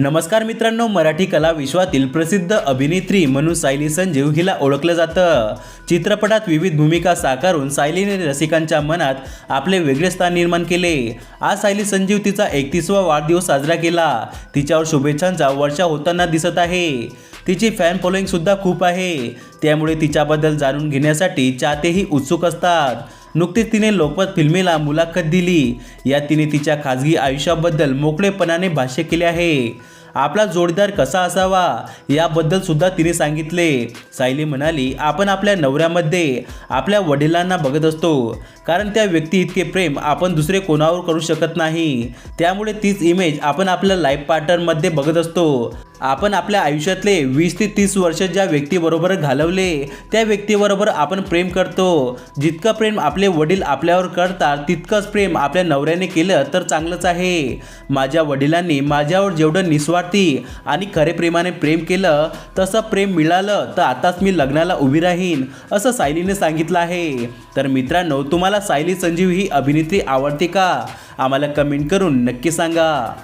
नमस्कार मित्रांनो मराठी कला विश्वातील प्रसिद्ध अभिनेत्री म्हणून सायली संजीव हिला ओळखलं जातं. चित्रपटात विविध भूमिका साकारून सायलीने रसिकांच्या मनात आपले वेगळे स्थान निर्माण केले. आज सायली संजीव तिचा एकतीसवा वाढदिवस साजरा केला. तिच्यावर शुभेच्छांचा वर्षा होताना दिसत आहे. तिची फॅन फॉलोईंगसुद्धा खूप आहे. त्यामुळे तिच्याबद्दल जाणून घेण्यासाठी चाहतेही उत्सुक असतात. नुकतीच तिने लोकमत फिल्मीला मुलाखत दिली. या तिने तिच्या खाजगी आयुष्याबद्दल मोकळेपणाने भाष्य केले आहे. आपला जोडीदार कसा असावा याबद्दल सुद्धा तिने सांगितले. सायली म्हणाली आपण आपल्या नवऱ्यामध्ये आपल्या वडिलांना बघत असतो. कारण त्या व्यक्ती इतके प्रेम आपण दुसरे कोणावर करू शकत नाही. त्यामुळे तीच इमेज आपण आपल्या लाईफ पार्टनरमध्ये बघत असतो. आपण आपल्या आयुष्यातले वीस ते तीस वर्ष ज्या व्यक्तीबरोबर घालवले त्या व्यक्तीबरोबर आपण प्रेम करतो. जितकं प्रेम आपले वडील आपल्यावर करतात तितकंच प्रेम आपल्या नवऱ्याने केलं तर चांगलंच आहे. माझ्या वडिलांनी माझ्यावर जेवढं निस्वार्थ आणि खरे प्रेमाने प्रेम केलं तसं प्रेम मिळालं तर आताच मी लग्नाला उभी राहीन असं सायलीने सांगितलं आहे. तर मित्रांनो तुम्हाला सायली संजीव ही अभिनेत्री आवडते का? आम्हाला कमेंट करून नक्की सांगा.